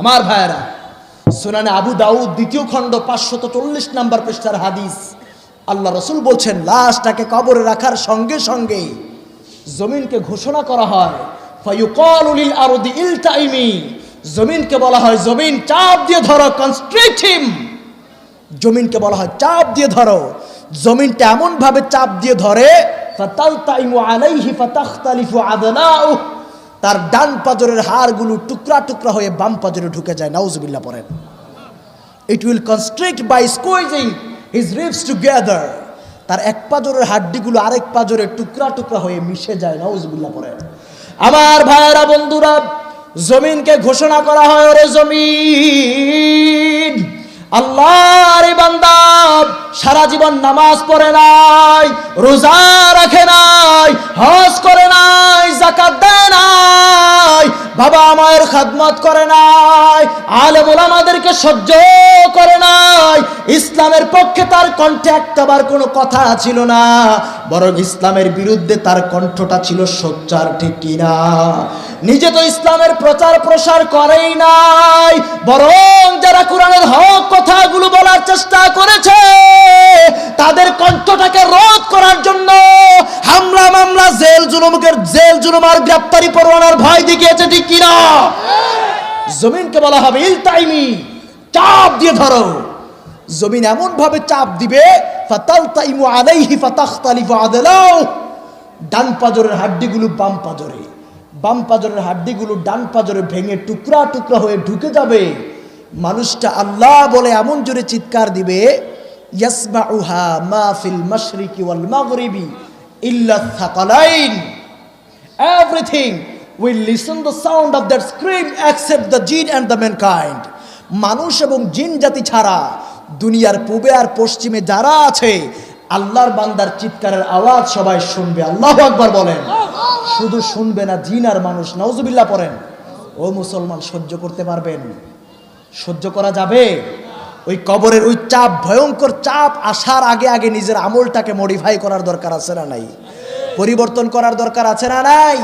আমার ভাইয়েরা, সুনানে আবু দাউদ দ্বিতীয় খণ্ড, পাঁচশত চল্লিশ নাম্বার পৃষ্ঠার হাদিস। আল্লাহ রসুল বলছেন, লাশটাকে কবরে রাখার সঙ্গে সঙ্গে জমিনকে ঘোষণা করা হয় ফায়ুকালুলিল আরদি ইলতাইমি জমিনকে বলা হয়, জমিন চাপ দিয়ে ধরো কনস্ট্রিক্ট হিম জমিনকে বলা হয়, চাপ দিয়ে ধরো। জমিনটা এমন ভাবে চাপ দিয়ে ধরে ফাতালতাইমু আলাইহি ফাতাখতালিফু আদনাউ তার ডান পাজরের হাড়গুলো টুকরা টুকরা হয়ে বাম পাজরে ঢুকে যায়। নাউজুবিল্লাহ পড়েন। It will constrict by squeezing his ribs together তার এক পাজরের হাড্ডিগুলো আরেক পাজরে টুকরা টুকরা হয়ে মিশে যায়। নাউজুবিল্লাহ পড়েন। আমার ভাইয়েরা, বন্ধুরা, জমিনকে ঘোষণা করা হয়, ওরে জমিন। আল্লাহর বান্দা সারা জীবন নামাজ পড়ে নাই, রোজা রাখে নাই, হজ করে বাবা মায়ের খাদমত করে নাই, আলেম ওলামাদেরকে সহ্য করে নাই, ইসলামের পক্ষে তার কণ্ঠে একটাবার কোনো কথা ছিল না, বরং ইসলামের বিরুদ্ধে তার কণ্ঠটা ছিল সোচ্চার ঠিক কিনা। নিজে তো ইসলামের প্রচার প্রসার করেই নাই, বরং যারা কোরআনের হক কথাগুলো বলার চেষ্টা করেছে জুলুমকে জেল জুলুম আর গ্রেপ্তারি পরোয়ানার ভয় দেখিয়েছে, ঠিক কিনা? জমিনকে বলা হবে ইলতাইমি, চাপ দিয়ে ধরো। জমিন এমন ভাবে চাপ দিবে ফাতাল তাইমু আলাইহি ফাতাখতালিফু আদলাউ, ডান পাজরের হাড্ডিগুলো বাম পাজরে। বাম পাজরের হাড্ডিগুলো ডান পাজরে ভেঙে টুকরা টুকরা হয়ে ঢুকে যাবে। মানুষটা আল্লাহ বলে এমন জোরে চিৎকার দিবে ইয়াসমাউহা মা ফিল মাশরিকি ওয়াল Everything will listen the sound of that scream except the jinn and the mankind. মানুষ এবং জিন জাতি ছাড়া দুনিয়ার পূবে আর পশ্চিমে যারা আছে, আল্লাহর বান্দার চিৎকারের আওয়াজ সবাই শুনবে। আল্লাহ আকবার বলেন। শুধু শুনবে না, জিন আর মানুষ। নওজুবিল্লাহ পড়েন। ও মুসলমান, সহ্য করতে পারবেন। সহ্য করা যাবে? ওই কবরের ওই চাপ, ভয়ঙ্কর চাপ আসার আগে আগে নিজের আমলটাকে মডিফাই করার দরকার আছে না নাই? পরিবর্তন করার দরকার আছে না নাই?